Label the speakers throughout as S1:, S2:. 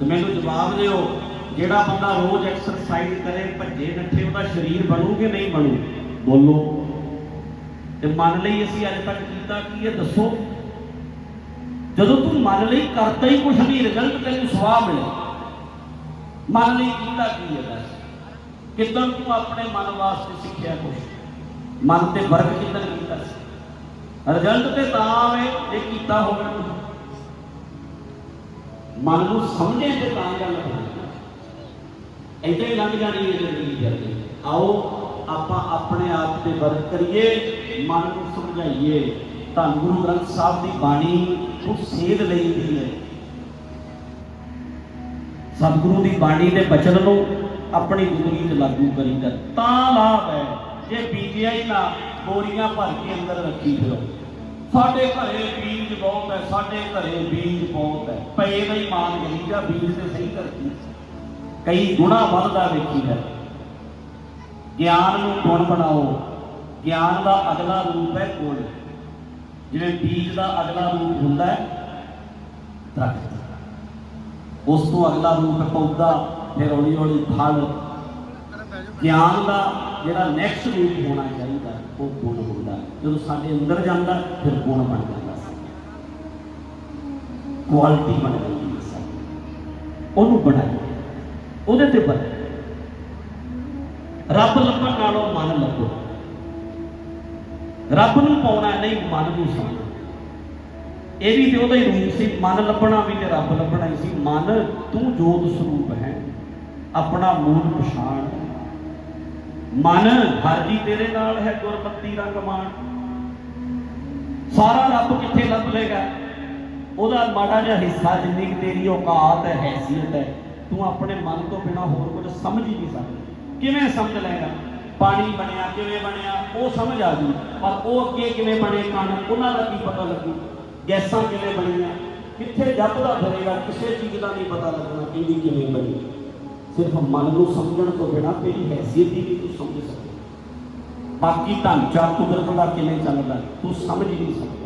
S1: ਤੇ ਮੈਨੂੰ ਜਵਾਬ ਦਿਓ, ਜਿਹੜਾ ਬੰਦਾ ਰੋਜ਼ ਐਕਸਰਸਾਈਜ਼ ਕਰੇ, ਭੱਜੇ ਨੱਠੇ, ਉਹਦਾ ਸਰੀਰ ਬਣੂ ਕਿ ਨਹੀਂ ਬਣੂ? ਬੋਲੋ। ਤੇ ਮਨ ਲਈ ਅਸੀਂ ਅੱਜ ਤੱਕ ਕੀਤਾ ਕੀ ਹੈ? ਦੱਸੋ। ਜਦੋਂ ਤੂੰ ਮਨ ਲਈ ਕਰਤਾ ਹੀ ਕੁਛ ਨਹੀਂ ਰਿਜ਼ਲਟ ਤੈਨੂੰ ਸਵਾਹ ਮਿਲੇ। ਮਨ ਲਈ ਕੀਤਾ ਕੀ ਹੈ ਦੱਸ ਕਿੱਦਾਂ ਤੂੰ ਆਪਣੇ ਮਨ ਵਾਸਤੇ ਸਿੱਖਿਆ ਕੁਛ? ਮਨ ਤੇ ਵਰਕ ਕਿੱਦਾਂ ਕੀਤਾ ਸੀ? ਰਿਜ਼ਲਟ ਤੇ ਤਾਂ ਆਵੇ, ਜੇ ਕੀਤਾ ਹੋਵੇ ਮਨ ਨੂੰ ਸਮਝੇ ਤੇ ਤਾਂ ਗੱਲ ਹੋਣੀ ਏਦਾਂ ਹੀ ਲੰਘ ਜਾਣੀ ਹੈ ਜ਼ਿੰਦਗੀ ਜਲਦੀ ਆਓ, ਆਪਾਂ ਆਪਣੇ ਆਪ ਤੇ ਵਰਕ ਕਰੀਏ, ਮਨ ਨੂੰ ਸਮਝਾਈਏ। ਧੰਨ ਗੁਰੂ ਗ੍ਰੰਥ ਸਾਹਿਬ ਦੀ ਬਾਣੀ ਉਹ ਸੇਧ ਲਈਦੀ ਹੈ। ਸਤਿਗੁਰੂ ਦੀ ਬਾਣੀ ਦੇ ਬਚਨ ਨੂੰ ਆਪਣੀ ਜ਼ਿੰਦਗੀ 'ਚ ਲਾਗੂ ਕਰੀਦਾ। ਤਾਂ ਲਾਭ ਹੈ। ਜੇ ਪੀਜੀਆਈ ਨਾ ਬੋਰੀਆਂ ਭਰ ਕੇ ਅੰਦਰ ਰੱਖੀ ਫਿਰੋ। ਸਾਡੇ ਘਰੇ ਬੀਜ ਬਹੁਤ ਹੈ, ਸਾਡੇ ਘਰੇ ਬੀਜ ਬਹੁਤ ਹੈ। ਪਏ ਦਾ ਹੀ ਮਾਨ ਗਈ ਜਾਂ ਬੀਜ ਤੇ ਸਹੀ ਕਰਦੀ ਕਈ ਗੁਣਾ ਵੱਧਦਾ ਵੇਖੀ ਹੈ। ਗਿਆਨ ਨੂੰ ਗੁਣ ਬਣਾਓ। ਗਿਆਨ ਦਾ ਅਗਲਾ ਰੂਪ ਹੈ ਗੁਣ। ਜਿਵੇਂ ਬੀਜ ਦਾ ਅਗਲਾ ਰੂਪ ਹੁੰਦਾ ਹੈ, ਦਰਖਤ। ਉਸ ਤੋਂ ਅਗਲਾ ਰੂਪ ਹੈ ਪੌਦਾ, ਫਿਰ ਹੌਲੀ ਹੌਲੀ ਫਲ ਗਿਆਨ ਦਾ ਜਿਹੜਾ ਨੈਕਸਟ ਰੂਪ ਹੋਣਾ ਚਾਹੀਦਾ, ਉਹ ਗੁਣ ਹੁੰਦਾ ਜਦੋਂ ਸਾਡੇ ਅੰਦਰ ਜਾਂਦਾ, ਫਿਰ ਗੁਣ ਬਣ ਜਾਂਦਾ ਕੁਆਲਿਟੀ ਬਣ ਜਾਂਦੀ ਹੈ ਉਹਨੂੰ ਬਣਾਈਏ ਉਹਦੇ ਤੇ ਬਣ ਰੱਬ ਲੱਭਣ ਨਾਲੋਂ ਮਨ ਲੱਭੋ। ਰੱਬ ਨੂੰ ਪਾਉਣਾ ਨਹੀਂ, ਮਨ ਨੂੰ ਸਮਝੋ। ਇਹ ਵੀ ਤੇ ਉਹਦਾ ਹੀ ਰੂਪ ਸੀ, ਮਨ ਲੱਭਣਾ ਵੀ ਤੇ ਰੱਬ ਲੱਭਣਾ ਹੀ ਸੀ। ਮਨ, ਤੂੰ ਜੋਤ ਸਰੂਪ ਹੈ। ਆਪਣਾ ਮੂਲ ਪਛਾਣ। ਮਨ ਹਰਜੀ ਤੇਰੇ ਨਾਲ ਹੈ ਗੁਰਮਤੀ ਰੰਗ ਮਾਣ। ਸਾਰਾ ਰੱਬ ਕਿੱਥੇ ਲੱਭ ਲੇਗਾ ਉਹਦਾ ਮਾੜਾ ਜਿਹਾ ਹਿੱਸਾ ਜਿੰਨੀ ਕਿ ਤੇਰੀ ਔਕਾਤ ਹੈ, ਹੈਸੀਅਤ ਹੈ, ਤੂੰ ਆਪਣੇ ਮਨ ਤੋਂ ਬਿਨਾ ਹੋਰ ਕੁਝ ਸਮਝ ਹੀ ਨਹੀਂ ਸਕਦਾ। ਕਿਵੇਂ ਸਮਝ ਲਏਗਾ ਪਾਣੀ ਬਣਿਆ, ਕਿਵੇਂ ਬਣਿਆ? ਉਹ ਸਮਝ ਆ ਗਈ। ਪਰ ਉਹ ਅੱਗੇ ਕਿਵੇਂ ਬਣੇ ਕਣ ਉਹਨਾਂ ਦਾ ਕੀ ਪਤਾ ਲੱਗੂ? ਗੈਸਾਂ ਕਿਵੇਂ ਬਣੀਆਂ? ਕਿੱਥੇ ਜੱਪਦਾ ਫਿਰੇਗਾ? ਕਿਸੇ ਚੀਜ਼ ਦਾ ਨਹੀਂ ਪਤਾ ਲੱਗਣਾ ਕਿਹਦੀ ਕਿਵੇਂ ਬਣੀ। ਸਿਰਫ ਮਨ ਨੂੰ ਸਮਝਣ ਤੋਂ ਬਿਨਾ ਤੇਰੀ ਹੈਸੀਅਤ ਹੀ ਨਹੀਂ ਤੂੰ ਸਮਝ ਸਕਦਾ। ਬਾਕੀ ਢਾਂਚਾ ਕੁਦਰਤ ਦਾ ਕਿਵੇਂ ਚੱਲਦਾ, ਤੂੰ ਸਮਝ ਹੀ ਨਹੀਂ ਸਕਦਾ।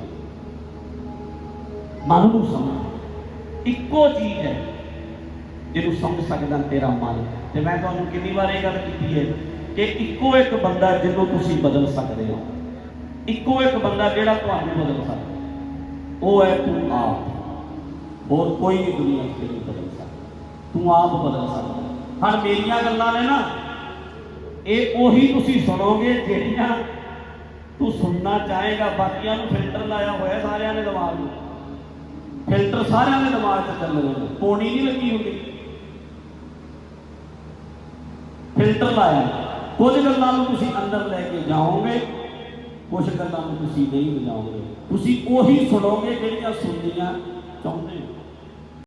S1: ਮਨ ਨੂੰ ਸਮਝ। ਇੱਕੋ ਚੀਜ਼ ਹੈ ਜਿਹਨੂੰ ਸਮਝ ਸਕਦਾ ਤੇਰਾ ਮਨ। ਤੇ ਮੈਂ ਤੁਹਾਨੂੰ ਕਿੰਨੀ ਵਾਰ ਇਹ ਗੱਲ ਕੀਤੀ ਹੈ ਕਿ ਇੱਕੋ ਇੱਕ ਬੰਦਾ ਜਿਹਨੂੰ ਤੁਸੀਂ ਬਦਲ ਸਕਦੇ ਹੋ। ਇੱਕੋ ਇੱਕ ਬੰਦਾ ਜਿਹੜਾ ਤੁਹਾਨੂੰ ਬਦਲ ਸਕਦਾ। ਉਹ ਹੈ ਤੂੰ ਆਪ। ਹੋਰ ਕੋਈ ਵੀ ਦੁਨੀਆ 'ਚ ਤੈਨੂੰ ਬਦਲ ਸਕਦਾ। ਤੂੰ ਆਪ ਬਦਲ ਸਕਦਾ। ਹੁਣ ਮੇਰੀਆਂ ਗੱਲਾਂ ਨੇ ਨਾ, ਇਹ ਉਹੀ ਤੁਸੀਂ ਸੁਣੋਗੇ ਜਿਹੜੀਆਂ ਤੂੰ ਸੁਣਨਾ ਚਾਹੇਗਾ। ਬਾਕੀਆਂ ਨੂੰ ਫਿਲਟਰ ਲਾਇਆ ਹੋਇਆ ਸਾਰਿਆਂ ਨੇ ਦਿਮਾਗ ਨੂੰ। ਫਿਲਟਰ ਸਾਰਿਆਂ ਦੇ ਦਿਮਾਗ 'ਚ ਚੱਲ ਰਹੇ। ਨੇ ਪੌਣੀ ਨਹੀਂ ਲੱਗੀ ਹੁੰਦੀ। ਫਿਲਟਰ ਲਾਇਆ। ਕੁਝ ਗੱਲਾਂ ਨੂੰ ਤੁਸੀਂ ਅੰਦਰ ਲੈ ਕੇ ਜਾਓਗੇ, ਕੁਝ ਗੱਲਾਂ ਨੂੰ ਤੁਸੀਂ ਨਹੀਂ ਲਿਜਾਓਗੇ। ਤੁਸੀਂ ਉਹੀ ਸੁਣੋਗੇ ਜਿਹੜੀਆਂ ਸੁਣਨੀਆਂ ਚਾਹੁੰਦੇ